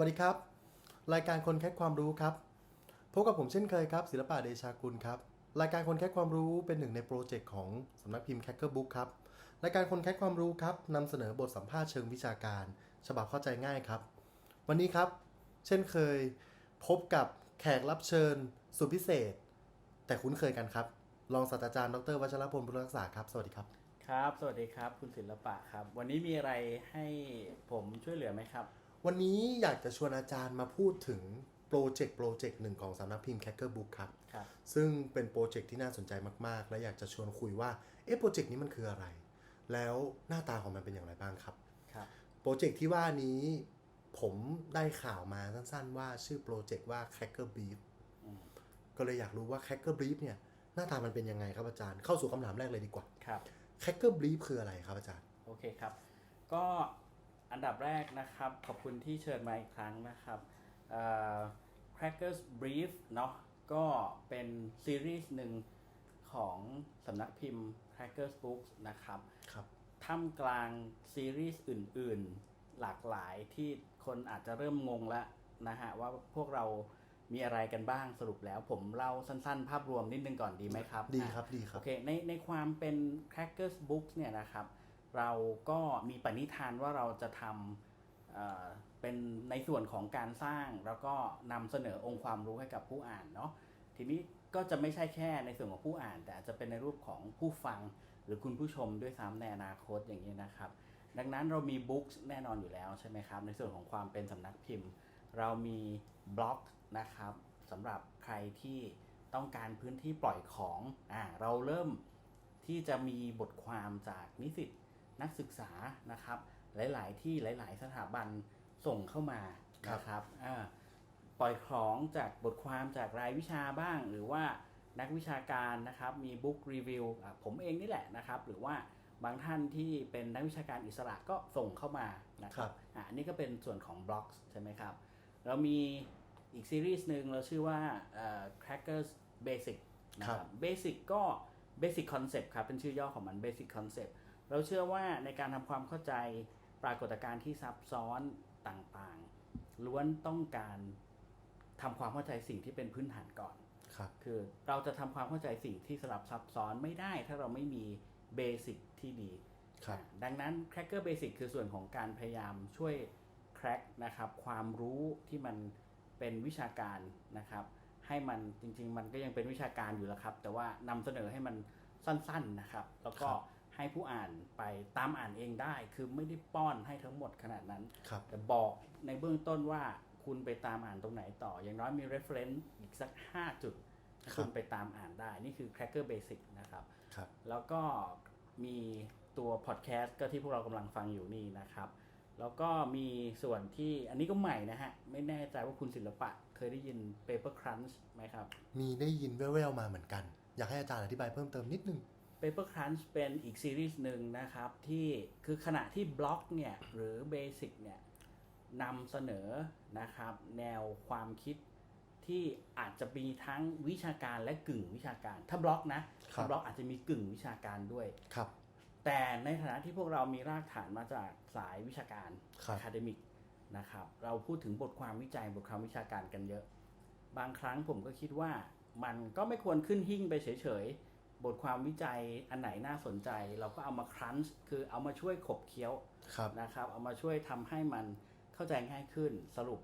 สวัสดีครับ รายการคนแค่ความรู้ครับพบกับผมเช่นเคยครับศิลปะเดชากุลครับรายการคนแค่ความรู้เป็นหนึ่งในโปรเจกต์ของสำนักพิมพ์แคคเกอร์บุ๊กครับรายการคนแค่ความรู้ครับนำเสนอบทสัมภาษณ์เชิงวิชาการ ฉบับเข้าใจง่ายครับ วันนี้ครับ เช่นเคยพบกับแขกรับเชิญ สุดพิเศษ แต่คุ้นเคยกันครับรองศาสตราจารย์ดรวัชรพลบุรรักษาครับสวัสดีครับครับ สวัสดีครับ คุณศิลปะครับ วันนี้มีอะไรให้ผมช่วยเหลือไหมครับ วันนี้อยากจะชวนอาจารย์มาพูดถึงโปรเจกต์โปรเจกต์หนึ่งของสำนักพิมพ์แคคเกอร์บุ๊กครับครับ ซึ่งเป็นโปรเจกต์ที่น่าสนใจมาก ๆ และอยากจะชวนคุยว่า เอ๊ะโปรเจกต์นี้มันคืออะไร แล้วหน้าตาของมันเป็นอย่างไรบ้างครับครับโปรเจกต์ที่ว่านี้ผมได้ข่าวมาสั้น ๆ ว่าชื่อโปรเจกต์ว่า Cracker Brief ก็เลยอยากรู้ว่า Cracker Brief เนี่ยหน้าตามันเป็นยังไงครับอาจารย์ เข้าสู่คำถามแรกเลยดีกว่า ครับ Cracker Brief คืออะไรครับอาจารย์ โอเคครับ ก็ อันดับแรกนะครับ ขอบคุณที่เชิญมาอีกครั้งนะครับเอ่อ Crackers Brief เนาะก็เป็นซีรีส์หนึ่งของสำนักพิมพ์ Crackers Books นะครับครับท่ามกลางซีรีส์อื่น ๆ หลากหลายที่คนอาจจะเริ่มงงแล้วนะฮะว่าพวกเรามีอะไรกันบ้างสรุปแล้ว ผมเล่าสั้น ๆ ภาพรวมนิดนึงก่อนดีไหมครับ ดีครับดีครับ โอเคในในความเป็น Crackers Books เนี่ยนะครับ เราก็มีปณิธานว่าเราจะทำเป็นในส่วนของการสร้างแล้วก็นำเสนอองค์ความรู้ให้กับผู้อ่านเนาะทีนี้ก็จะไม่ใช่แค่ในส่วนของผู้อ่าน แต่อาจจะเป็นในรูปของผู้ฟังหรือคุณผู้ชมด้วยซ้ำในอนาคตอย่างนี้นะครับ ดังนั้นเรามีบุ๊กแน่นอนอยู่แล้วใช่ไหมครับในส่วนของความเป็นสำนักพิมพ์ เรามีบล็อกนะครับสำหรับใครที่ต้องการพื้นที่ปล่อยของอ่าเราเริ่มที่จะมีบทความจากนิสิต นักศึกษานะครับ หลาย ๆ ที่หลาย ๆ สถาบันส่งเข้ามานะครับอ่าปล่อยของจากบทความจากรายวิชาบ้าง หรือว่านักวิชาการนะครับมีบุ๊กรีวิวอะผมเองนี่แหละนะครับ หรือว่าบางท่านที่เป็นนักวิชาการอิสระก็ส่งเข้ามานะคครัรับบอะอันนี้ก็เป็นส่วนของบล็อกใช่ไหมครับ เรามีอีกซีรีส์หนึ่งเราชื่อว่าเอ่อ Crackers Basic นะครับ Basic ก็ Basic Concept ครับ เป็นชื่อย่อของมัน Basic Concept เราเชื่อว่าในการทำความเข้าใจปรากฏการณ์ที่ซับซ้อนต่างๆ ล้วนต้องการทำความเข้าใจสิ่งที่เป็นพื้นฐานก่อนครับคือเราจะทำความเข้าใจสิ่งที่สลับซับซ้อนไม่ได้ ถ้าเราไม่มีเบสิกที่ดีครับอ่าดังนั้น Cracker Basic คือส่วนของการพยายามช่วย crack นะครับความรู้ที่มันเป็นวิชาการนะครับ ให้มันจริง ๆ มันก็ยังเป็นวิชาการอยู่แล้วครับ แต่ว่านำเสนอให้มันสั้น ๆนะครับ แล้วก็ครับ ให้ผู้อ่านไปตามอ่านเองได้ คือไม่ได้ป้อนให้ทั้งหมดขนาดนั้น ครับ แต่บอกในเบื้องต้นว่าคุณไปตามอ่านตรงไหนต่อ อย่างน้อยมี reference อีกสัก 5 จุดให้ครับคุณไปตามอ่านได้ นี่คือ Cracker Basic นะครับ ครับ แล้วก็มีตัวพอดแคสต์ก็ที่พวกเรากำลังฟังอยู่นี่นะครับ แล้วก็มีส่วนที่อันนี้ก็ใหม่นะฮะ ไม่แน่ใจว่าคุณศิลปะเคยได้ยิน Paper Crunch ไหมครับ มีได้ยินแว่วๆมาเหมือนกัน อยากให้อาจารย์อธิบายเพิ่มเติมนิดนึง Paper Crunch เป็นอีกซีรีส์หนึ่งนะครับที่คือขณะที่บล็อกเนี่ยหรือ Basic เนี่ยนำเสนอนะครับแนวความคิดที่อาจจะมีทั้งวิชาการและกึ่งวิชาการ ถ้าบล็อกนะครับถ้าบล็อกอาจจะมีกึ่งวิชาการด้วยครับ แต่ในฐานะที่พวกเรามีรากฐานมาจากสายวิชาการครับคาเดมิกนะครับเราพูดถึงบทความวิจัยบทความวิชาการกันเยอะ บางครั้งผมก็คิดว่ามันก็ไม่ควรขึ้นหิ้งไปเฉยๆ บทความวิจัยอันไหนน่าสนใจ เราก็เอามาครันช์คือเอามาช่วยขบเคี้ยวครับนะครับ เอามาช่วยทำให้มันเข้าใจง่ายขึ้นสรุป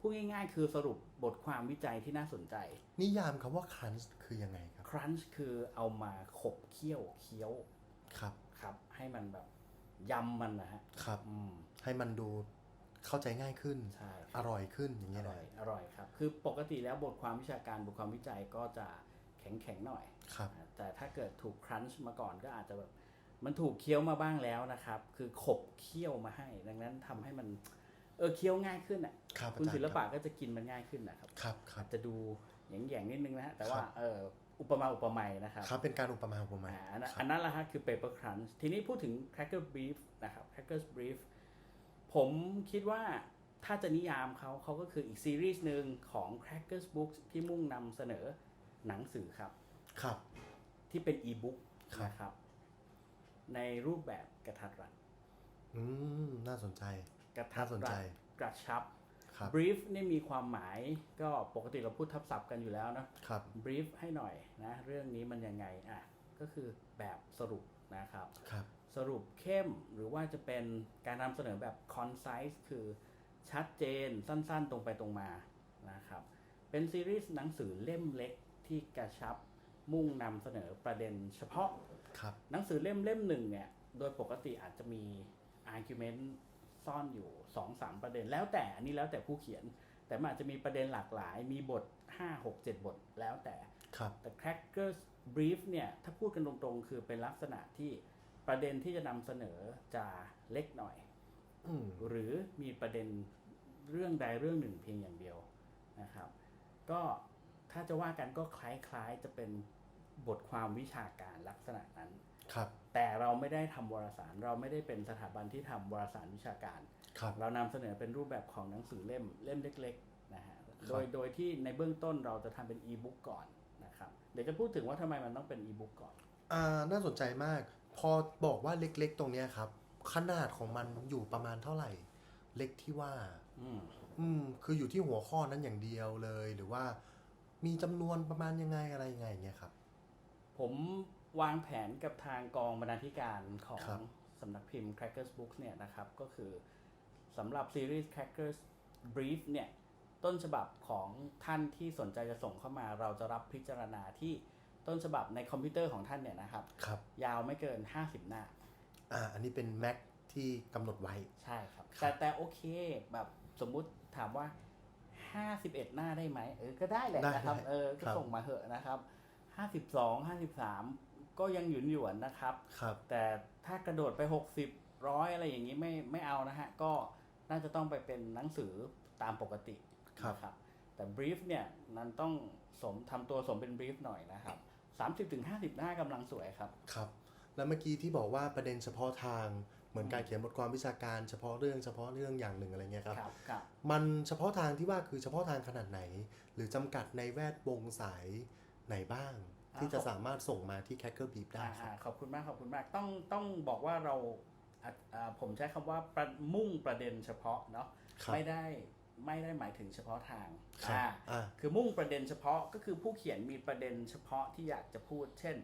พูดง่ายๆ คือสรุปบทความวิจัยที่น่าสนใจ นิยามคำว่า crunch คือยังไงครับครันช์คือเอามาขบเคี้ยวเคี้ยวครับครับ ให้มันแบบยำมันนะฮะครับอืมให้มันดูเข้าใจง่ายขึ้นใช่อร่อยขึ้นอย่างอเงี้ยร่นะอยอร่อยครับ คือปกติแล้วบทความวิชาการบทความวิจัยก็จะแข็งแข็งๆหน่อย ครับ แต่ถ้าเกิดถูกครันช์มาก่อนก็อาจจะแบบมันถูกเคี้ยวมาบ้างแล้วนะครับ คือขบเคี้ยวมาให้ ดังนั้นทำให้มันเออเคี้ยวง่ายขึ้นอะครับคุณอาจารย์ศิลปะก็จะกินมันง่ายขึ้นนะครับ ครับครัอาบจจะดูแหย่งๆนิดนึงนะฮะ แต่ว่าครับเอออุปมาอุปไมยนะครับ ครับ เป็นการอุปมาอุปไมยอ่าอันนั้นครัอับนนั้นแหละฮะคือ paper crunch ทีนี้พูดถึง cracker brief นะครับ crackers brief ผมคิดว่าถ้าจะนิยามเขาเขาก็คืออีกซีรีส์หนึ่งของ crackers books ที่มุ่งนำเสนอ หนังสือครับ ครับ ที่เป็น e-book ครับ นะครับ ในรูปแบบกระทัดรัดอืมน่าสนใจ กระทัดน่าสนรัใจ ดกระชับ ครับ brief นี่มีความหมายก็ปกติเราพูดทับศัพท์กันอยู่แล้วเนอะ ครับ brief ให้หน่อยนะ เรื่องนี้มันยังไงอะก็คือแบบสรุปนะครับ ครับ สรุปเข้มหรือว่าจะเป็นการนำเสนอแบบ concise คือชัดเจนสั้นๆ ตรงไปตรงมานะครับ เป็นซีรีส์หนังสือเล่มเล็ก ที่กระชับมุ่งนำเสนอประเด็นเฉพาะ ครับ หนังสือเล่มเล่มหนึ่งเนี่ย โดยปกติอาจจะมี argument ซ่อนอยู่2-3ประเด็น แล้วแต่อันนี้แล้วแต่ผู้เขียน แต่มันอาจจะมีประเด็นหลากหลาย มีบท5 6 7บทแล้วแต่ ครับ แต่ Crackers Brief เนี่ย ถ้าพูดกันตรงๆ คือเป็นลักษณะที่ประเด็นที่จะนำเสนอจะเล็กหน่อย อืม หรือมีประเด็นเรื่องใดเรื่องหนึ่งเพียงอย่างเดียวนะครับ ก็ ถ้าจะว่ากันก็คล้ายๆจะเป็นบทความวิชาการลักษณะนั้น ครับ แต่เราไม่ได้ทำวารสาร เราไม่ได้เป็นสถาบันที่ทำวารสารวิชาการครับเรานำเสนอเป็นรูปแบบของหนังสือเล่มเล่มเล็กๆนะฮะครับโดยโดยที่ในเบื้องต้นเราจะทำเป็นอีบุ๊กก่อนนะครับ เดี๋ยวจะพูดถึงว่าทำไมมันต้องเป็นอีบุ๊กก่อน อ่า น่าสนใจมาก พอบอกว่าเล็กๆ ตรงเนี้ยครับ ขนาดของมันอยู่ประมาณเท่าไหร่ เล็กที่ว่า อืม อืม คืออยู่ที่หัวข้อนั้นอย่างเดียวเลย หรือว่า มีจำนวนประมาณยังไงอะไรยังไงอย่างเงี้ยครับ ผมวางแผนกับทางกองบรรณาธิการของครับ สำนักพิมพ์ Crackers Books เนี่ยนะครับ ก็คือสำหรับซีรีส์ Crackers Brief เนี่ยต้นฉบับของท่านที่สนใจจะส่งเข้ามา เราจะรับพิจารณาที่ต้นฉบับในคอมพิวเตอร์ของท่านเนี่ยนะครับ ครับ ยาวไม่เกิน 50 หน้า อ่า อันนี้เป็นแม็กที่กำหนดไว้ ใช่ครับครับแต่แต่โอเคแบบสมมุติถามว่า 51หน้าได้ไหมเออก็ได้แหละได้นะครับได้เออก็ครับส่งมาเหอะนะครับ52 53ก็ยังหยุนหยวนๆนะครับ ครับแต่ถ้ากระโดดไป60ร้อยอะไรอย่างนี้ไม่ไม่เอานะฮะ ก็น่าจะต้องไปเป็นหนังสือตามปกติครับนะครับแต่บรีฟเนี่ยนั้นต้องสมทำตัวสมเป็นบรีฟหน่อยนะครับ30-50หน้ากำลังสวยครับ ครับ แล้วเมื่อกี้ที่บอกว่าประเด็นเฉพาะทาง เหมือนการเขียนบทความวิชาการเฉพาะเรื่องเฉพาะเรื่องอย่างหนึ่งอะไรเงี้ยครับครับครับมันเฉพาะทางที่ว่าคือเฉพาะทางขนาดไหน หรือจำกัดในแวดวงสายไหนบ้างอ่าที่จะขอบสามารถส่งมาที่ Cracker Beef ได้คอ่ารับๆขอบคุณมากขอบคุณมากต้องต้องบอกว่าเราอะอ่าผมใช้คำว่าประมุ่งประเด็นเฉพาะเนาะครับไม่ได้ไม่ได้หมายถึงเฉพาะทางครับอ่าอ่าคือมุ่งประเด็นเฉพาะก็คือผู้เขียนมีประเด็นเฉพาะที่อยากจะพูด เช่น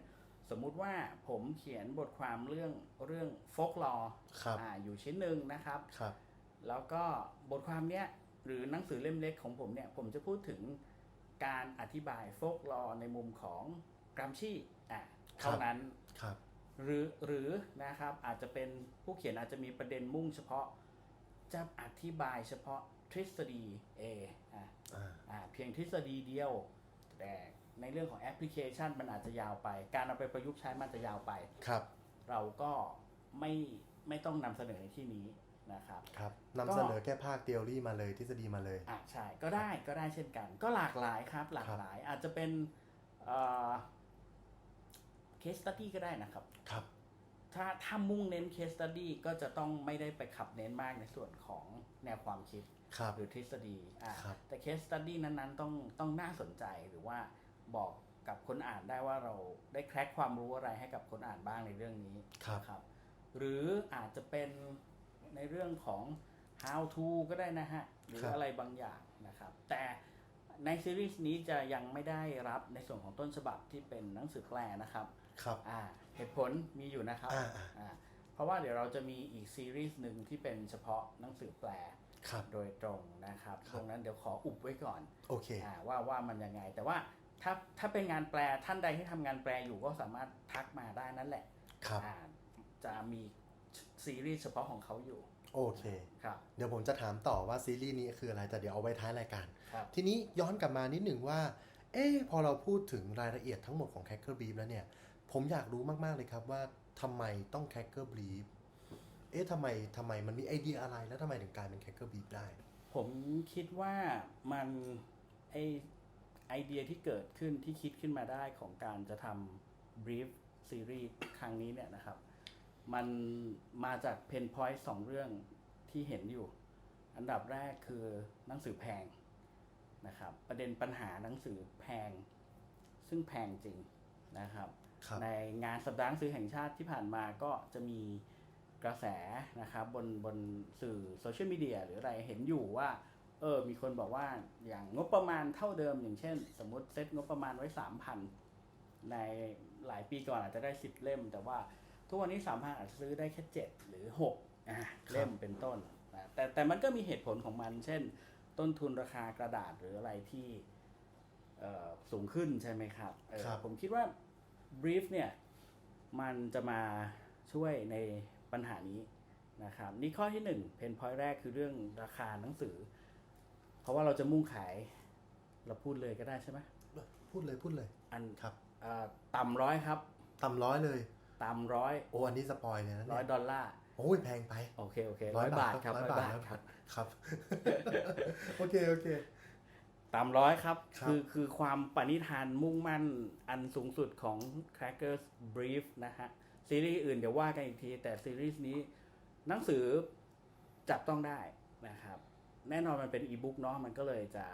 สมมุติว่าผมเขียนบทความเรื่องเรื่องโฟกลอครับอ่าอยู่ชิ้นหนึ่งนะครับ ครับ แล้วก็บทความเนี้ยหรือหนังสือเล่มเล็กของผมเนี่ย ผมจะพูดถึงการอธิบายโฟกลอในมุมของกรัมชีอะเท่านั้นครับ หรือหรือนะครับอาจจะเป็นผู้เขียนอาจจะมีประเด็นมุ่งเฉพาะจะอธิบายเฉพาะทฤษฎี A อะอ่าอ่าเพียงทฤษฎีเดียว แต่ ในเรื่องของแอปพลิเคชันมันอาจจะยาวไป การเอาไปประยุกต์ใช้มันจะยาวไป ครับ เราก็ไม่ไม่ต้องนำเสนอในที่นี้นะครับ ครับก็นำเสนอแค่ภาคเทอรี่มาเลยทฤษฎีมาเลย อะใช่ก็ได้ก็ได้เช่นกัน ก็หลากหลายครับ หลากหลายอาจจะเป็นเคสตัดดี้ก็ได้นะครับ ครับ ถ้าถ้ามุ่งเน้น case study ก็จะต้องไม่ได้ไปขับเน้นมากในส่วนของแนวความคิดครับหรือทฤษฎีอ่าครับแต่ case study นั้นๆ ต้องต้องน่าสนใจหรือว่า บอกกับคนอ่านได้ว่าเราได้แคร็กความรู้อะไรให้กับคนอ่านบ้างในเรื่องนี้ครับนะครับหรืออาจจะเป็นในเรื่องของ how to ก็ได้นะฮะ หรือครับอะไรบางอย่างนะครับ แต่ในซีรีส์นี้จะยังไม่ได้รับในส่วนของต้นฉบับที่เป็นหนังสือแปลนะครับ ครับอ่าเหตุผลมีอยู่นะครับอ่าอ่าอ่าเพราะว่าเดี๋ยวเราจะมีอีกซีรีส์หนึ่งที่เป็นเฉพาะหนังสือแปลครับโดยตรงนะครับครับ ตรงนั้นเดี๋ยวขออุบไว้ก่อน โอเคอ่าว่าว่ามันยังไง แต่ว่า ถ้าถ้าเป็นงานแปลท่านใดที่ทำงานแปลอยู่ก็สามารถทักมาได้นั่นแหละครับ อ่าจะมีซีรีส์เฉพาะของเขาอยู่โอเค ครับเดี๋ยวผมจะถามต่อว่าซีรีส์นี้คืออะไรแต่เดี๋ยวเอาไว้ท้ายรายการ ครับ ทีนี้ย้อนกลับมานิดหนึ่งว่า เอ๊ะพอเราพูดถึงรายละเอียดทั้งหมดของ Cracker Beef แล้วเนี่ย ผมอยากรู้มาก ๆ เลยครับว่าทำไมต้อง Cracker Beef เอ๊ะทำไมทำไมมันมีไอเดียอะไรแล้วทำไมถึงกลายเป็น Cracker Beef ได้ ผมคิดว่ามันไอ ไอเดียที่เกิดขึ้นที่คิดขึ้นมาได้ของการจะทำ brief series ครั้งนี้เนี่ยนะครับ มันมาจากเพนพอยต์สองเรื่องที่เห็นอยู่ อันดับแรกคือหนังสือแพงนะครับ ประเด็นปัญหาหนังสือแพง ซึ่งแพงจริงนะครับครับในงานสัปดาห์หนังสือแห่งชาติที่ผ่านมาก็จะมีกระแสนะครับบนบนสื่อโซเชียลมีเดียหรืออะไรเห็นอยู่ว่า เออ มีคนบอกว่าอย่างงบประมาณเท่าเดิม อย่างเช่น สมมติเซตงบประมาณไว้สามพันในหลายปีก่อนอาจจะได้สิบเล่ม แต่ว่าทุกวันนี้สามพันอาจจะซื้อได้แค่เจ็ดหรือหกอะเล่มเป็นต้นนะแต่แต่มันก็มีเหตุผลของมัน เช่น ต้นทุนราคากระดาษหรืออะไรที่เอ่อสูงขึ้นใช่ไหมครับเออครับผมคิดว่า brief เนี่ย มันจะมาช่วยในปัญหานี้นะครับ นี่ข้อที่หนึ่งเพนพอยต์แรกคือเรื่องราคาหนังสือ เพราะว่าเราจะมุ่งขาย เราพูดเลยก็ได้ใช่ไหมพูดเลยพูดเลย อันครับเอ่อต่ำร้อยครับ ต่ำร้อยเลย ต่ำร้อยโอ้อันนี้สปอยเลยนะร้อยเนี่ยดอลลาร์โอ้ยแพงไป โอเคโอเคร้อยบาทครับร้ร้ออยยบาทบาทร้อยครับครับ โอเคโอเคต่ำร้อยครับครับ คือคือความปณิธานมุ่งมั่นอันสูงสุดของ Crackers Brief นะฮะ ซีรีส์อื่นเดี๋ยวว่ากันอีกที แต่ซีรีส์นี้หนังสือจับต้องได้นะครับ แน่นอนมันเป็นอีบุ๊กเนาะมันก็เลยจะ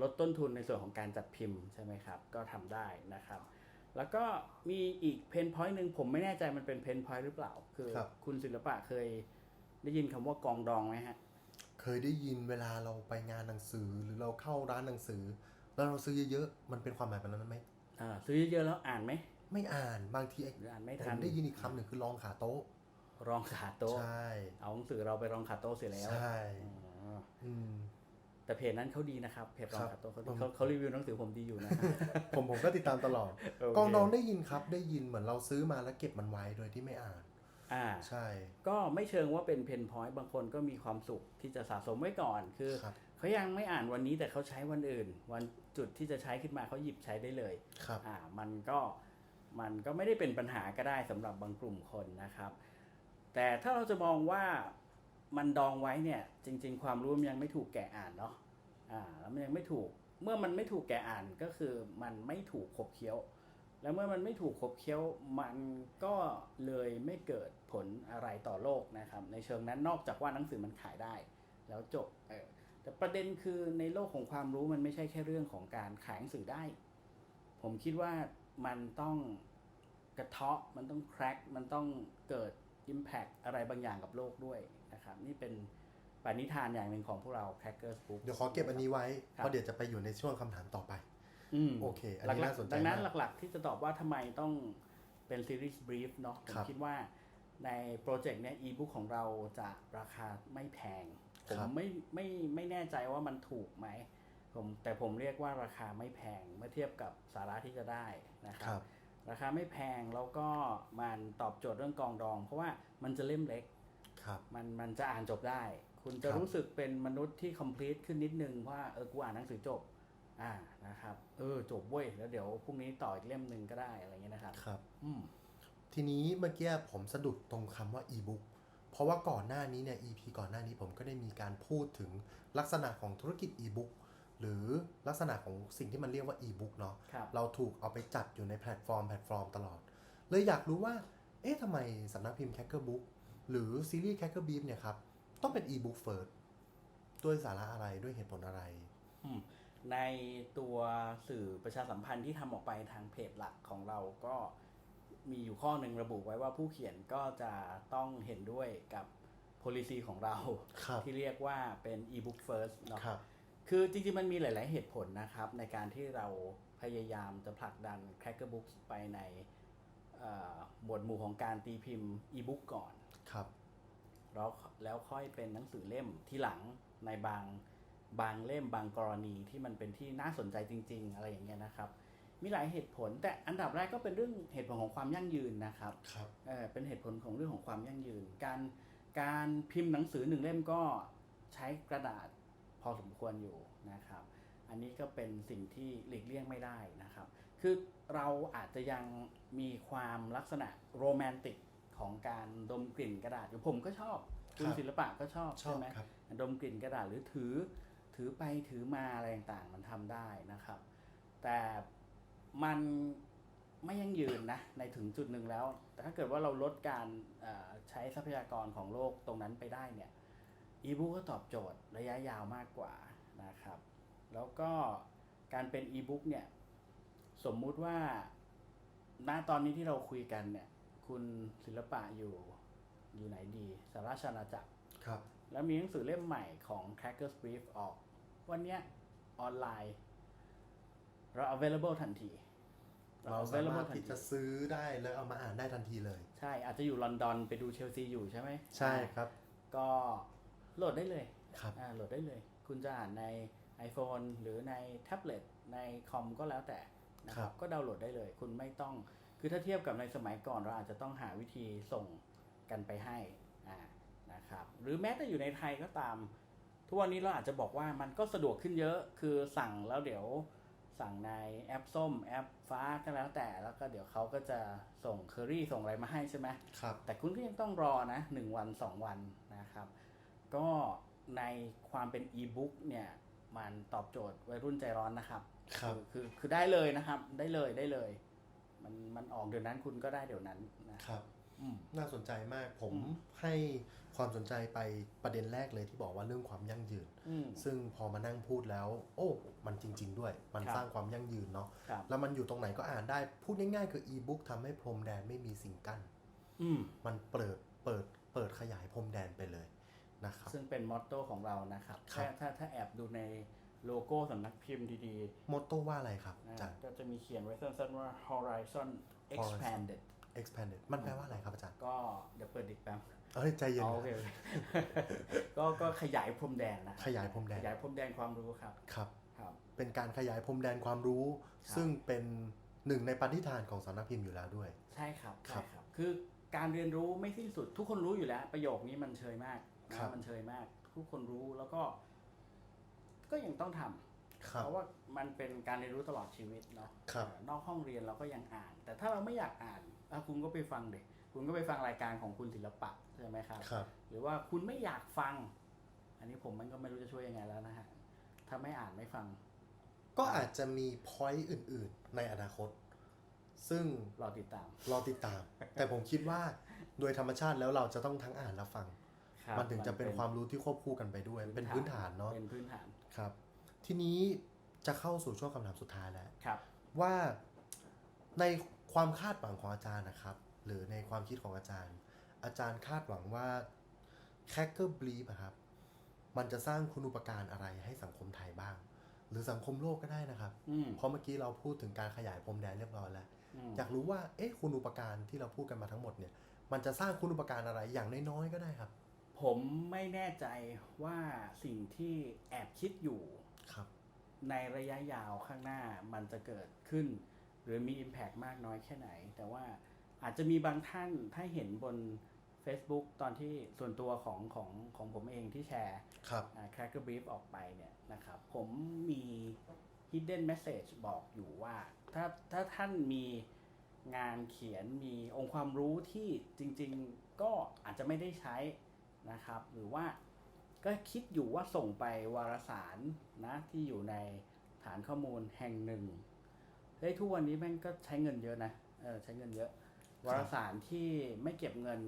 ลดต้นทุนในส่วนของการจัดพิมพ์ใช่ไหมครับ ก็ทำได้นะครับ แล้วก็มีอีกเพนพอยต์หนึ่งผมไม่แน่ใจมันเป็นเพนพอยต์หรือเปล่า คือครับคุณศิลปะเคยได้ยินคำว่ากองดองไหมฮะ เคยได้ยินเวลาเราไปงานหนังสือหรือเราเข้าร้านหนังสือ แล้วเราซื้อเยอะๆ มันเป็นความหมายแบบนั้นไหมอ่าซื้อเยอะๆแล้วอ่านไหม ไม่อ่านบางทีไอ้หรืออ่านไม่ผทันมได้ยินอีกคำหนึ่งคือรองขาโต๊ะ รองขาโต๊ะใช่เอาหนังสือเราไปรองขาโต๊ะเสียแล้วใช่ อ๋ออืมแต่เพจนั้นเขาดีนะครับ เพจรองครับขาโต๊ะเขาดีผมเขาเขารีวิวหนังสือผมดีอยู่นะ ผมผมก็ติดตามตลอดโอเคกองดองได้ยินครับ ได้ยินเหมือนเราซื้อมาแล้วเก็บมันไว้โดยที่ไม่อ่าน อ่าใช่ ก็ไม่เชิงว่าเป็นเพนพอยต์บางคนก็มีความสุขที่จะสะสมไว้ก่อนคือครับเขายังไม่อ่านวันนี้แต่เขาใช้วันอื่น วันจุดที่จะใช้ขึ้นมาเขาหยิบใช้ได้เลยครับอ่ามันก็มันก็ไม่ได้เป็นปัญหาก็ได้สำหรับบางกลุ่มคนนะครับ แต่ถ้าเราจะมองว่า มันดองไว้เนี่ยจริง ๆ ความรู้มันยังไม่ถูกแกะอ่านเนาะอ่าแล้วมันยังไม่ถูกเมื่อมันไม่ถูกแกะอ่านก็คือมันไม่ถูกขบเคี้ยว แล้วเมื่อมันไม่ถูกขบเคี้ยวมันก็เลยไม่เกิดผลอะไรต่อโลกนะครับ ในเชิงนั้นนอกจากว่าหนังสือมันขายได้ แล้วจบเออแต่ประเด็นคือในโลกของความรู้มันไม่ใช่แค่เรื่องของการขายหนังสือได้ ผมคิดว่ามันต้องกระเทาะมันต้องแครกมันต้องเกิด Impact อะไรบางอย่างกับโลกด้วย นะครับ นี่เป็นปณิธานอย่างหนึ่งของพวกเรา Crackers Book เดี๋ยวขอเก็บอันนี้ไว้ครับเพราะเดี๋ยวจะไปอยู่ในช่วงคำถามต่อไปอืมโอเค อันนี้หลักๆน่าสนใจดังนั้นมากหลักๆ ที่จะตอบว่าทำไมต้องเป็นซีรีส์ brief เนาะผมครับคิดว่าในโปรเจกต์เนี้ย e-book ของเราจะราคาไม่แพงผครัมบไม่ไม่ไม่แน่ใจว่ามันถูกไหมผมแต่ผมเรียกว่าราคาไม่แพงเมื่อเทียบกับสาระที่จะได้นะคครัรับบราคาไม่แพงแล้วก็มันตอบโจทย์เรื่องกองดอง เพราะว่ามันจะเล่มเล็กครับ มันมันจะอ่านจบได้ คุณจะครับรู้สึกเป็นมนุษย์ที่ complete ขึ้นนิดนึงว่าเออกูอ่านหนังสือจบ อ่านะครับ เออจบเว้ยแล้วเดี๋ยวพรุ่งนี้ต่ออีกเล่มหนึ่งก็ได้อะไรเงี้ยนะครับครับ อืมทีนี้เมื่อกี้ผมสะดุดตรงคำว่า e-book เพราะว่าก่อนหน้านี้เนี่ย EP ก่อนหน้านี้ผมก็ได้มีการพูดถึงลักษณะของธุรกิจ e-book หรือลักษณะของสิ่งที่มันเรียกว่า e-book เนาะครับเราถูกเอาไปจัดอยู่ในแพลตฟอร์มแพลตฟอร์มตลอด เลยอยากรู้ว่า เอ๊ะทำไมสำนักพิมพ์ Hacker Book หรือซีรีส์ Hacker Beef เนี่ยครับ ต้องเป็น e-book first ด้วยสาระอะไรด้วยเหตุผลอะไรอืมในตัวสื่อประชาสัมพันธ์ที่ทำออกไปทางเพจหลักของเราก็มีอยู่ข้อหนึ่งระบุไว้ว่าผู้เขียนก็จะต้องเห็นด้วยกับ policy ของเราครับที่เรียกว่าเป็น e-book first เนาะครับคือจริงๆ มันมีหลาย ๆ เหตุผลนะครับ ในการที่เราพยายามจะผลักดัน Cracker Books ไปในเอ่อหมวดหมู่ของการตีพิมพ์อีบุ๊กก่อน ครับแล้วแล้วค่อยเป็นหนังสือเล่มที่หลังในบางบางเล่มบางกรณีที่มันเป็นที่น่าสนใจจริง ๆ อะไรอย่างเงี้ยนะครับ มีหลายเหตุผล แต่อันดับแรกก็เป็นเรื่องเหตุผลของความยั่งยืนนะครับครับเออเป็นเหตุผลของเรื่องของความยั่งยืน การการพิมพ์หนังสือหนึ่งเล่มก็ใช้กระดาษพอสมควรอยู่นะครับ อันนี้ก็เป็นสิ่งที่หลีกเลี่ยงไม่ได้นะครับ คือเราอาจจะยังมีความลักษณะโรแมนติก ของการดมกลิ่นกระดาษอยู่ผมก็ชอบคุณครับศิลปะก็ชอบชอบใช่ไหมครับ ดมกลิ่นกระดาษหรือถือ ถือไปถือมาอะไรต่างๆมันทำได้นะครับ แต่มันไม่ยั่งยืนนะในถึงจุดหนึ่งแล้ว แต่ถ้าเกิดว่าเราลดการเอ่อใช้ทรัพยากรของโลกตรงนั้นไปได้เนี่ยอีบุ๊กก็ตอบโจทย์ระยะยาวมากกว่านะครับ แล้วก็การเป็นอีบุ๊กเนี่ย สมมุติว่า ณตอนนี้ที่เราคุยกันเนี่ย คุณศิลปะอยู่อยู่ไหนดีสาราชอาณาจักรครับ แล้วมีหนังสือเล่มใหม่ของ Crackers Brief ออก วันเนี้ยออนไลน์ เรา available ทันทีเราสามารถที่จะซื้อได้แล้วเอามาอ่านได้ทันทีเลย ใช่อาจจะอยู่ลอนดอนไปดูเชลซีอยู่ใช่ไหมใช่ครับ ก็โหลดได้เลยครับอ่าโหลดได้เลย คุณจะอ่านใน iPhone หรือในแท็บเล็ตในคอมก็แล้วแต่นะคครัรับบก็ดาวน์โหลดได้เลย คุณไม่ต้อง คือถ้าเทียบกับในสมัยก่อนเราอาจจะต้องหาวิธีส่งกันไปให้อ่านะครับหรือแม้แต่อยู่ในไทยก็ตาม ทุกวันนี้เราอาจจะบอกว่ามันก็สะดวกขึ้นเยอะคือสั่งแล้วเดี๋ยวสั่งในแอปส้มแอปฟ้าก็แล้วแต่แล้วก็เดี๋ยวเขาก็จะส่งเคอรี่ส่งอะไรมาให้ใช่ไหมครับแต่คุณก็ยังต้องรอนะหนึ่งวันสองวันนะครับ ก็ในความเป็นอีบุ๊กเนี่ยมันตอบโจทย์วัยรุ่นใจร้อนนะครับ ครับอคือคือได้เลยนะครับได้เลยได้เลย มันมันออกเดี๋ยวนั้นคุณก็ได้เดี๋ยวนั้นนะครับอืมน่าสนใจมากผมอืมให้ความสนใจไปประเด็นแรกเลยที่บอกว่าเรื่องความยั่งยืนอืมซึ่งพอมานั่งพูดแล้ว โอ้ มันจริง ๆ ด้วย มันครับสร้างความยั่งยืนเนาะครับแล้วมันอยู่ตรงไหนก็อ่านได้พูดง่ายๆ คืออีบุ๊กทำให้พรมแดนไม่มีสิ่งกั้นอืมมันเปิดเปิดเปิดขยายพรมแดนไปเลยนะครับซึ่งเป็นมอตโต้ของเรานะครับครัถ้าบถ้าถ้าแอบดูใน โลโก้สำนักพิมพ์ดีโมโต้ว่าอะไรครับๆนะอาจารย์ ก็จะมีเขียนไว้สั้นๆว่า horizon expanded expanded มันแปลว่าอะไรครับอาจารย์ ก็เดี๋ยวเปิดดิกแป๊บเอ้ยใจเย็นอ๋อนะโอเคโอเคก็ก็ขยายพรมแดนนะขยายพรมแดนขยายพรมแดนความรู้ครับครับ ครับ เป็นการขยายพรมแดนความรู้ ครับ ซึ่งเป็นหนึ่งในปฏิฐานของสำนักพิมพ์อยู่แล้วด้วย ใช่ครับครัใช่บครับ คือการเรียนรู้ไม่สิ้นสุด ทุกคนรู้อยู่แล้ว ประโยคนี้มันเชยมากนะครับมันเชยมาก ทุกคนรู้แล้วก็ ก็ยังต้องทำครับเพราะว่ามันเป็นการเรียนรู้ตลอดชีวิตเนาะครับ เอ่อนอกห้องเรียนเราก็ยังอ่าน แต่ถ้าเราไม่อยากอ่านอะคุณก็ไปฟังเด็กคุณก็ไปฟังรายการของคุณศิลปะใช่ไหมครับ ครับ หรือว่าคุณไม่อยากฟัง อันนี้ผมมันก็ไม่รู้จะช่วยยังไงแล้วนะฮะถ้าไม่อ่านไม่ฟังก็อาจจะมีพอยต์อื่น ๆ ในอนาคต ซึ่งรอติดตาม รอติดตาม แต่ผมคิดว่าโดยธรรมชาติแล้วเราจะต้องทั้งอ่านและฟัง ครับมันถึงจะเป็นความรู้ที่ควบคู่กันไปด้วย เป็นพื้นฐานเนาะเป็นพื้นฐานครับ ทีนี้จะเข้าสู่ช่วงคำถามสุดท้ายแล้วครับว่าในความคาดหวังของอาจารย์นะครับ หรือในความคิดของอาจารย์ อาจารย์คาดหวังว่า Cracker b l e e f อะครับ มันจะสร้างคุณูปการอะไรให้สังคมไทยบ้าง หรือสังคมโลกก็ได้นะครับอืมเพราะเมื่อกี้เราพูดถึงการขยายพรมแดนเรียบร้อยแล้วอืมอยากรู้ว่าเอ๊ะคุณูปการที่เราพูดกันมาทั้งหมดเนี่ย มันจะสร้างคุณูปการอะไรอย่างน้อยๆก็ได้ครับ ผมไม่แน่ใจว่าสิ่งที่แอบคิดอยู่ ครับ ในระยะยาวข้างหน้ามันจะเกิดขึ้น หรือมี Impact มากน้อยแค่ไหน แต่ว่าอาจจะมีบางท่านถ้าเห็นบน Facebook ตอนที่ส่วนตัวของของของผมเองที่แชร์ครับอ่า Cracker Brief ออกไปเนี่ยนะครับผมมี hidden message บอกอยู่ว่า ถ้าถ้าท่านมีงานเขียนมีองค์ความรู้ที่จริง ๆ ก็อาจจะไม่ได้ใช้ นะครับ หรือว่าก็คิดอยู่ว่าส่งไปวารสารนะที่อยู่ในฐานข้อมูลแห่งหนึ่งเฮ้ยทุกวันนี้แม่งก็ใช้เงินเยอะนะเออใช้เงินเยอะ วารสารที่ไม่เก็บเงิน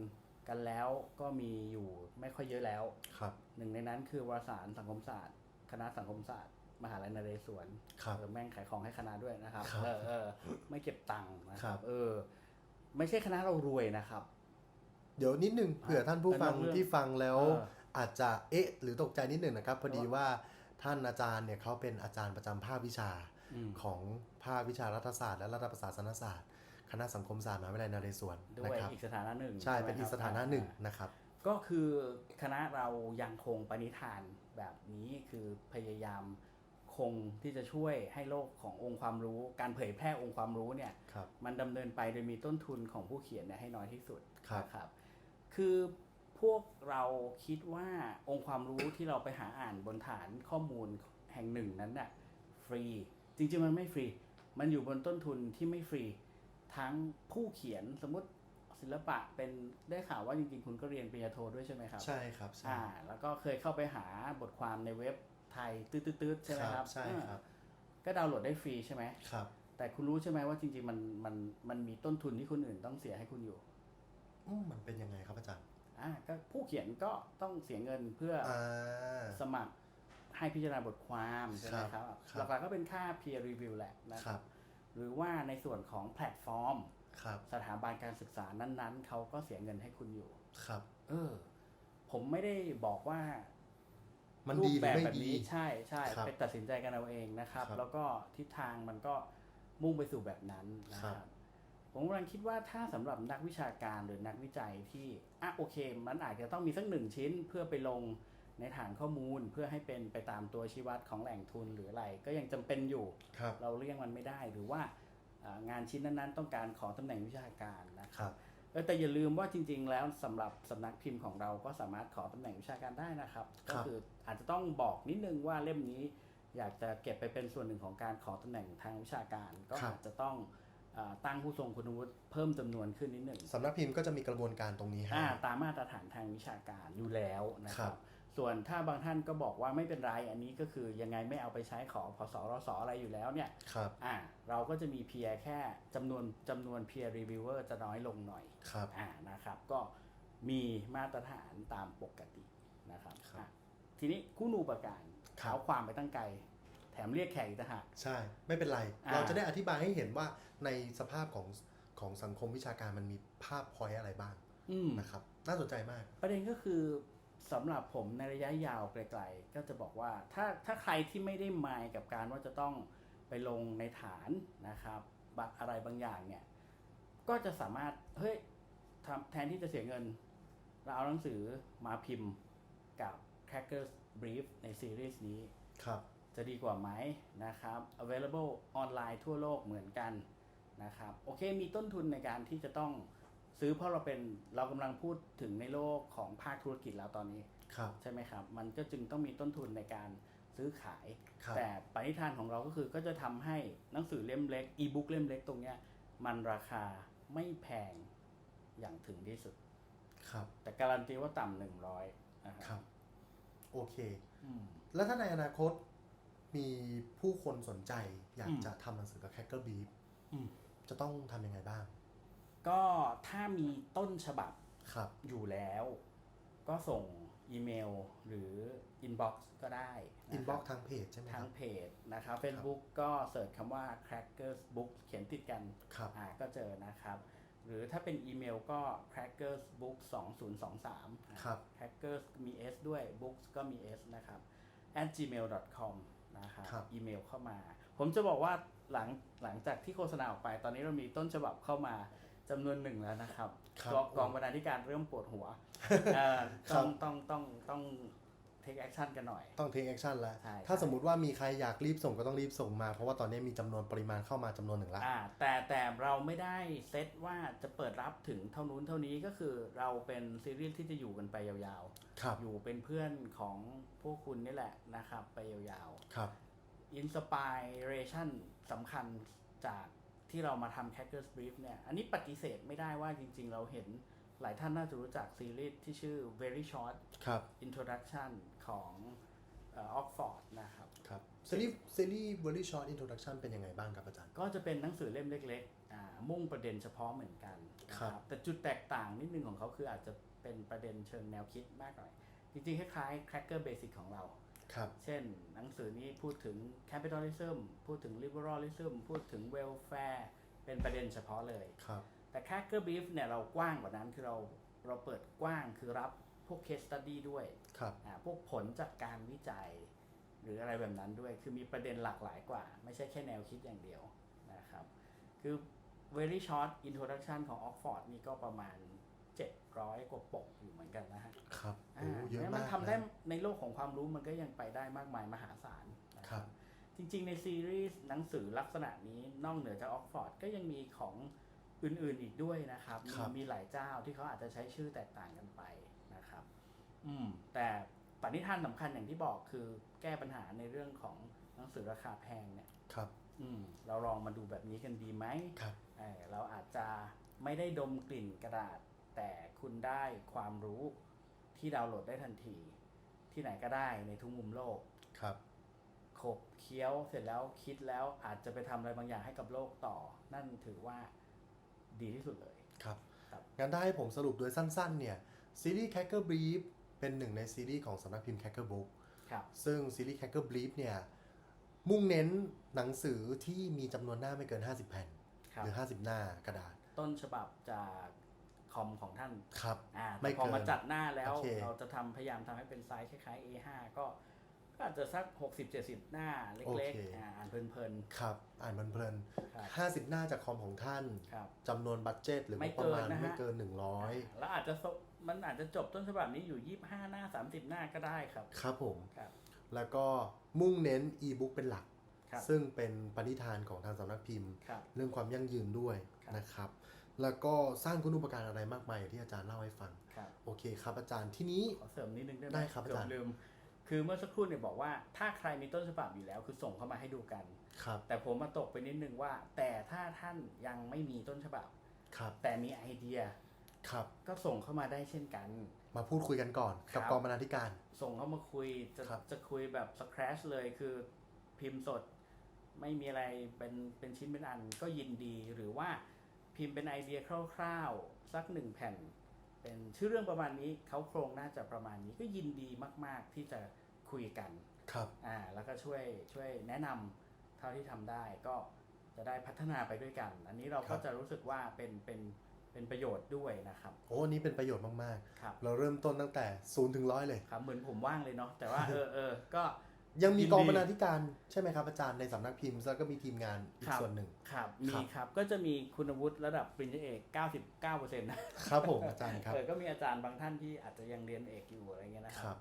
กันแล้วก็มีอยู่ไม่ค่อยเยอะแล้วครับ หนึ่งในนั้นคือวารสารสังคมศาสตร์ คณะสังคมศาสตร์ มหาลัยนเรศวรครับเออแม่งขายของให้คณะด้วยนะครับครับเออเออไม่เก็บตังค์นะคครัรับบเออ ไม่ใช่คณะเรารวยนะครับ เดี๋ยวนิดหนึ่งเผื่อท่านผู้ฟังเป็นนอกเรื่องที่ฟังแล้วเอออาจจะเอ๊ะ หรือตกใจนิดหนึ่งนะครับ พอดีว่าท่านอาจารย์เนี่ยเขาเป็นอาจารย์ประจำภาควิชาอืมของภาควิชารัฐศาสตร์และรัฐประศาสนศาสตร์ คณะสังคมศาสตร์มหาวิทยาลัยนเรศวรด้วนะยครับอีกสถานะหนึ่งใช่ไหมเป็นอีกครับสถานะหนึ่งอ่านะครับ ก็คือคณะเรายังคงปณิธานแบบนี้คือพยายามคงที่จะช่วยให้โลกขององค์ความรู้ การเผยแพร่องค์ความรู้เนี่ยครับมันดำเนินไปโดยมีต้นทุนของผู้เขียนเนี่ยให้น้อยที่สุดครับนะครับ คือพวกเราคิดว่าองค์ความรู้ที่เราไปหาอ่านบนฐานข้อมูลแห่งหนึ่งนั้นน่ะฟรี จริงๆมันไม่ฟรี มันอยู่บนต้นทุนที่ไม่ฟรี ทั้งผู้เขียนสมมติศิลปะเป็นได้ข่าวว่าจริงๆ คุณก็เรียนปริญญาโทด้วยใช่ไหมครับ ใช่ครับใช่อ่าแล้วก็เคยเข้าไปหาบทความในเว็บไทยตืดๆๆใช่ไหมครับ ใช่ครับอ่าก็ดาวน์โหลดได้ฟรีใช่ไหมครับ แต่คุณรู้ใช่ไหมว่าจริงๆมันมันมันมีต้นทุนที่คนอื่นต้องเสียให้คุณอยู่อื มมันเป็นยังไงครับอาจารย์อ่าก็ผู้เขียนก็ต้องเสียเงินเพื่อออ่า สมัครให้พิจารณาบทความใช่ไหมครับครับ หลักๆก็เป็นค่า peer review แหละนะคครัรับบหรือว่าในส่วนของแพลตฟอร์ม ครับสถาบันการศึกษานั้นๆ เขาก็เสียเงินให้คุณอยู่ ครับ เออ ผมไม่ได้บอกว่ามันรูดีปหรืแบอบไม่แบบดี นี้ใช่ใช่ครับไปตัดสินใจกันเอาเองนะครับ ครับแล้วก็ทิศทางมันก็มุ่งไปสู่แบบนั้นนะคครัรับบ ผมกำลังคิดว่าถ้าสำหรับนักวิชาการหรือนักวิจัยที่อะโอเค มันอาจจะต้องมีสักหนึ่งชิ้นเพื่อไปลงในฐานข้อมูลเพื่อให้เป็นไปตามตัวชี้วัดของแหล่งทุนหรืออะไร ก็ยังจำเป็นอยู่ครับเราเลี่ยงมันไม่ได้หรือว่าอ่างานชิ้นนั้นๆ ต้องการขอตำแหน่งวิชาการนะครับเออแต่อย่าลืมว่าจริง ๆ แล้วสำหรับสำนักพิมพ์ของเราก็สามารถขอตำแหน่งวิชาการได้นะครับครัก็บคืออาจจะต้องบอกนิดนึงว่าเล่มนี้ อยากจะเก็บไปเป็นส่วนหนึ่งของการขอตำแหน่งทางวิชาการ ก็อาจจะต้องอ่า ตั้งผู้ทรงคุณวุฒิเพิ่มจำนวนขึ้นนิดหนึ่งสำนักพิมพ์ก็จะมีกระบวนการตรงนี้ให้อ่าตามมาตรฐานทางวิชาการอยู่แล้วนะคครัรับบส่วนถ้าบางท่านก็บอกว่าไม่เป็นไรอันนี้ก็คือยังไงไม่เอาไปใช้ขอพสรสอะไรอยู่แล้วเนี่ยครับอ่าเราก็จะมีเพียร์แค่จำนวนจำนวน peer reviewer จะน้อยลงหน่อยครับอ่านะครับก็มีมาตรฐานตามปกตินะครับครับอะทีนี้คู่นูประการครับเท้าความไปตั้งไกลแถมเรียกแขกอีกต่างหาก ใช่ไม่เป็นไร อ่า เราจะได้อธิบายให้เห็นว่าในสภาพของของสังคมวิชาการมันมีภาพพอยอะไรบ้างอืม นะครับ น่าสนใจมาก ประเด็นก็คือสำหรับผมในระยะยาวไกลๆ ก็จะบอกว่าถ้าถ้าใครที่ไม่ได้มายกับการว่าจะต้องไปลงในฐานนะครับบะอะไรบางอย่างเนี่ย ก็จะสามารถเฮ้ยทำแทนที่จะเสียเงิน เราเอาหนังสือมาพิมพ์กับ Crackers Brief ในซีรีส์นี้ ครับ จะดีกว่าไหมนะครับ available ออนไลน์ทั่วโลกเหมือนกันนะครับ โอเค มีต้นทุนในการที่จะต้องซื้อเพราะเราเป็นเรากำลังพูดถึงในโลกของภาคธุรกิจแล้วตอนนี้ครับใช่ไหมครับ มันก็จึงต้องมีต้นทุนในการซื้อขายครับแต่ปณิธานของเราก็คือก็จะทำให้หนังสือเล่มเล็กอีบุ๊กเล่มเล็กตรงเนี้ยมันราคาไม่แพงอย่างถึงที่สุด ครับ แต่การันตีว่าต่ำหนึ่งร้อยนะคครับรับ โอเคอืมแล้วถ้าในอนาคต มีผู้คนสนใจ อยากอืมจะทำหนังสือกับแคคเกอร์บีฟอืม จะต้องทำยังไงบ้าง ก็ถ้ามีต้นฉบับครับ อยู่แล้ว ก็ส่งอีเมลหรืออินบ็อกซ์ก็ได้อินนะคบ็รัอกทางเพจใช่ไหมคทารังบ เพจนะครับ Facebook ก็เสิร์ชคำว่า crackers book เขียนติดกันครับ อ่าก็เจอนะครับ หรือถ้าเป็นอีเมลก็ crackers book 2023 ครับ crackers มี s ด้วย books ก็มี s นะครับ at gmail com นะครับครับ อีเมลเข้ามา ผมจะบอกว่าหลังหลังจากที่โฆษณาออกไปตอนนี้เรามีต้นฉบับเข้ามาจำนวนหนึ่งแล้วนะครับครับกองกองบรรณาธิการเริ่มปวดหัวเอ่อครัต้บองต้องต้อง ต้อง take action กันหน่อย ต้อง take action แล้ว ใช่ ถ้าใช่สมมุติว่ามีใครอยากรีบส่งก็ต้องรีบส่งมา เพราะว่าตอนนี้มีจำนวนปริมาณเข้ามาจำนวนหนึ่งแล้ว อ่าแต่แต่เราไม่ได้เซตว่าจะเปิดรับถึงเท่านู้นเท่านี้ก็คือเราเป็นซีรีส์ที่จะอยู่กันไปยาวครับ ๆ อยู่เป็นเพื่อนของพวกคุณนี่แหละนะครับ ไปยาวครับ ๆอินสป r เรชันสำคัญจากที่เรามาทำ Crackers Brief เนี่ยอันนี้ปฏิเสธไม่ได้ว่าจริง ๆ เราเห็นหลายท่านน่าจะรู้จักซีรีส์ที่ชื่อ Very Short ครับ Introduction ของออกฟอร์ดนะครับครับซีรีส์ซีรีส์ very short introduction เป็นยังไงบ้างครับอาจารย์ ก็จะเป็นหนังสือเล่มเล็กๆอ่ามุ่งประเด็นเฉพาะเหมือนกันนะครับแต่จุดแตกต่างนิดนึงของเขาคืออาจจะเป็นประเด็นเชิงแนวคิดมากหน่อย จริงๆ คล้ายๆ Cracker Basic ของเราครับเช่นหนังสือนี้พูดถึง Capitalism พูดถึง Liberalism พูดถึง Welfare เป็นประเด็นเฉพาะเลยครับแต่ Cracker Beef เนี่ยเรากว้างกว่านั้นคือเราเราเปิดกว้างคือรับ พวก case study ด้วยครับอ่าพวกผลจากการวิจัย หรืออะไรแบบนั้นด้วย คือมีประเด็นหลากหลายกว่า ไม่ใช่แค่แนวคิดอย่างเดียวนะครับ คือ very short introduction ของ Oxford นี่ก็ประมาณ 700 กว่าปกอยู่เหมือนกันนะฮะ ครับอ่าโอ้เยอะแล้วมากมันทำได้นะในโลกของความรู้มันก็ยังไปได้มากมายมหาศาลนะครับ จริง ๆ ในซีรีส์หนังสือลักษณะนี้นอกเหนือจาก Oxford ก็ยังมีของอื่นๆอีกด้วยนะครับครัมีบมีหลายเจ้าที่เขาอาจจะใช้ชื่อแตกต่างกันไปนะครับ อืม แต่ปณิธานสำคัญอย่างที่บอกคือแก้ปัญหาในเรื่องของหนังสือราคาแพงเนี่ยครับ อืม เราลองมาดูแบบนี้กันดีไหมครับเออเราอาจจะไม่ได้ดมกลิ่นกระดาษ แต่คุณได้ความรู้ที่ดาวน์โหลดได้ทันที ที่ไหนก็ได้ในทุกมุมโลก ครับ ขบเคี้ยวเสร็จแล้วคิดแล้วอาจจะไปทำอะไรบางอย่างให้กับโลกต่อ นั่นถือว่าดีที่สุดเลย ครับ ครับ งั้นถ้าให้ผมสรุปโดยสั้นๆ เนี่ยซีรีส์ Cracker Brief เป็นหนึ่งในซีรีส์ของสำนักพิมพ์ Cracker Book ครับ ซึ่งซีรีส์ Cracker Brief เนี่ย มุ่งเน้นหนังสือที่มีจำนวนหน้าไม่เกิน 50 แผ่น ครับ หรือ 50 หน้ากระดาษ ต้นฉบับจากคอมของท่านครับ อ่าไม่แต่พอเกินมาจัดหน้าแล้ว โอเค เราจะทำพยายามทำให้เป็นไซส์คล้ายๆ A5 ก็ก็อาจจะสัก 60-70 หน้าเล็กโอเคๆอ่าอ่านเพลิน ครับ อ่านเพลินๆครับๆห้าสิบหน้าจากคอมของท่านครับ จำนวนบัตเจ็ตหรือไม่งบประมาณเกินนะฮะ ไม่เกิน 100 แล้วอาจจะส มันอาจจะจบต้นฉบับนี้อยู่25หน้า30หน้าก็ได้ครับ ครับผมครับ แล้วก็มุ่งเน้นอีบุ๊กเป็นหลัก ครับซึ่งเป็นปณิธานของทางสำนักพิมพ์ ครับ เรื่องความยั่งยืนด้วยครับ นะครับ แล้วก็สร้างคุณูปการอะไรมากมายอย่างที่อาจารย์เล่าให้ฟัง ครับโอเคครับอาจารย์ที่นี้ ขอเสริมนิดนึงได้ไหมได้ครับเกือาจารย์ลืม คือเมื่อสักครู่เนี่ยบอกว่าถ้าใครมีต้นฉบับอยู่แล้ว คือส่งเข้ามาให้ดูกัน ครับ แต่ผมมาตกไปนิดนึงว่า แต่ถ้าท่านยังไม่มีต้นฉบับ ครับ แต่มีไอเดีย ครับ ก็ส่งเข้ามาได้เช่นกัน มาพูดคุยกันก่อนกับครับกองบรรณาธิการ ส่งเข้ามาคุยจะครับ จะคุยแบบสครชเลยคือพิมพ์สดไม่มีอะไรเป็นเป็นชิ้นเป็นอันก็ยินดี หรือว่าพิมพ์เป็นไอเดียคร่าวๆ สักหนึ่งแผ่น เป็นชื่อเรื่องประมาณนี้เขาโครงน่าจะประมาณนี้ก็ยินดีมาก ๆ ที่จะคุยกันครับ อ่าแล้วก็ช่วยช่วยแนะนำเท่าที่ทำได้ก็จะได้พัฒนาไปด้วยกัน อันนี้เราครัก็บ จะรู้สึกว่าเป็นเป็น เป็นประโยชน์ด้วยนะครับ โอ้อันนี้เป็นประโยชน์มากครับ ๆ เราเริ่มต้นตั้งแต่ศูนย์ถึงร้อยเลย ครับ เหมือนผมว่างเลยเนาะแต่ว่าเออเออก็ ยังมียินดี กองบรรณาธิการใช่ไหมครับอาจารย์ในสำนักพิมพ์แล้วก็มีทีมงานอีคกรับส่วนหนึ่ง ครับครัมีบครับก็จะมีคุณวุฒิระดับปริญญาเอก99%นะครับผมอาจารย์ครับ เออก็มีอาจารย์บางท่านที่อาจจะยังเรียนเอกอยู่อะไรเงี้ยนะคครัรับ บ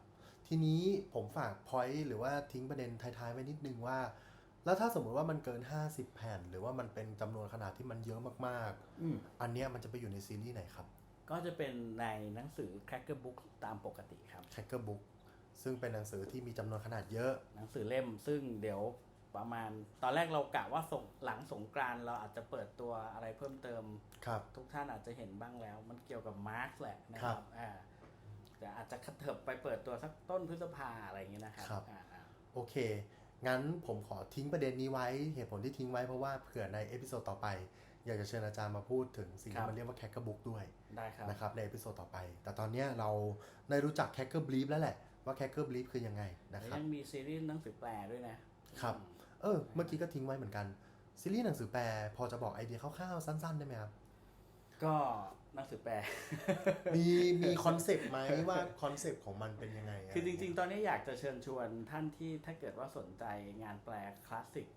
ทีนี้ผมฝากพอยต์หรือว่าทิ้งประเด็นท้ายๆไว้นิดนึงว่า แล้วถ้าสมมุติว่ามันเกิน 50 แผ่น หรือว่ามันเป็นจำนวนขนาดที่มันเยอะมากอืมๆอันเนี้ยมันจะไปอยู่ในซีรีส์ไหนครับ ก็จะเป็นในหนังสือ Cracker Book ตามปกติครับ Hacker Book ซึ่งเป็นหนังสือที่มีจำนวนขนาดเยอะ หนังสือเล่มซึ่งเดี๋ยวประมาณ ตอนแรกเรากะว่าส่งหลังสงกรานต์เราอาจจะเปิดตัวอะไรเพิ่มเติมครับ ทุกท่านอาจจะเห็นบ้างแล้ว มันเกี่ยวกับมาร์กแหละนะคครัรับบอ่าแต่อาจจะเถิบไปเปิดตัวสักต้นพฤษภาอะไรอย่างเงี้ยนะครับครับอ่าอ่าโอเค งั้นผมขอทิ้งประเด็นนี้ไว้เหตุผลที่ทิ้งไว้เพราะว่าเผื่อในเอพิโซดต่อไป อยากจะเชิญอาจารย์มาพูดถึงสิ่งที่มันเรียกว่า Hacker Book ด้วยได้ครับนะครับในเอพิโซดต่อไป แต่ตอนเนี้ยเราได้รู้จัก Hacker Brief แล้วแหละว่า Hacker Brief คือยังไงนะแล้วครับยังมีซีรีส์หนังสือแปลด้วยนะครับอืมเออเมื่อกี้ก็ทิ้งไว้เหมือนกันซีรีส์หนังสือแปลพอจะบอกไอเดียคร่าวๆสั้นๆได้ไหมครับ ก็หนังสือแปล มีมีคอนเซปต์ไหมว่าคอนเซปต์ของมันเป็นยังไงะคือจริง ๆ ตอนนี้อยากจะเชิญชวนท่านที่ถ้าเกิดว่าสนใจงานแปลคลาสสิก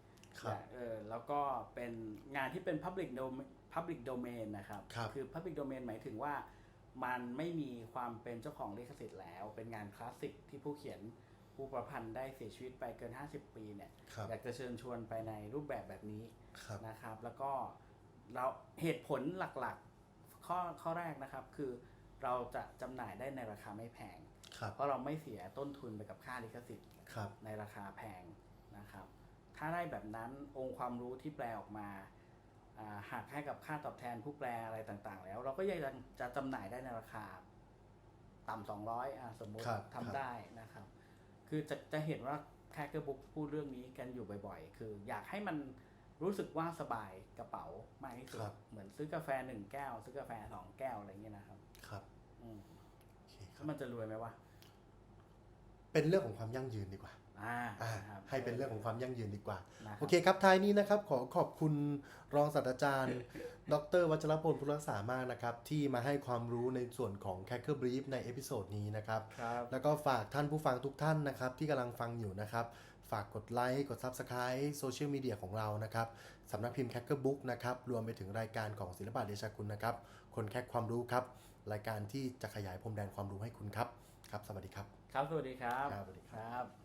ครับเออแล้วก็เป็นงานที่เป็น Public Domain Public Domain นะครับครับอ Public Domain หมายถึงว่ามันไม่มีความเป็นเจ้าของลิขสิทธิ์แล้ว เป็นงานคลาสสิกที่ผู้เขียนผู้ประพันธ์ได้เสียชีวิตไปเกิน 50 ปีเนี่ยครับอยากจะเชิญชวนไปในรูปแบบแบบนี้ครับ นะครับ แล้วก็เราเหตุผลหลักๆ ข้อข้อแรกนะครับคือเราจะจำหน่ายได้ในราคาไม่แพงครับเพราะเราไม่เสียต้นทุนไปกับค่าลิขสิทธิ์ครับในราคาแพงนะครับ ถ้าได้แบบนั้นองค์ความรู้ที่แปลออกมาอ่าหักให้กับค่าตอบแทนผู้แปลอะไรต่างๆ แล้ว เราก็ยังจะจำหน่ายได้ในราคา ต่ำสองร้อยสมมติครับทำได้นะครับ คือจะจะเห็นว่าแคคเกอร์บุ๊กพูดเรื่องนี้กันอยู่บ่อย ๆ คืออยากให้มัน รู้สึกว่าสบายกระเป๋ามากที่สุดครับ เหมือนซื้อกาแฟหนึ่งแก้ว ซื้อกาแฟสองแก้วอะไรเงี้ยนะครับ ครับอืมโอเคคแล้รับวมันจะรวยไหมวะเป็นเรื่องของความยั่งยืนดีกว่าอ่าอ่าครับให้เป็นเรื่องของความยั่งยืนดีกว่า นะรับโอเคครับท้ายนี้นะครับ ขอขอบคุณรองศาสตราจารย์ ดรวัชรพลพุทธรักษามากนะครับ ที่มาให้ความรู้ในส่วนของ Hacker Brief ในเอพิโซดนี้นะครับ ครับ แล้วก็ฝากท่านผู้ฟังทุกท่านนะครับ ที่กำลังฟังอยู่นะครับ ฝากกดไลค์กด Subscribe โซเชียลมีเดียของเรานะครับสำนักพิมพ์ Hacker Book นะครับรวมไปถึงรายการของศิลปะเดชาคุณนะครับ คนแคกความรู้ครับ รายการที่จะขยายพรมแดนความรู้ให้คุณครับ ครับ สวัสดีครับ ครับ สวัสดีครับ ครับสวัสดีครับครับ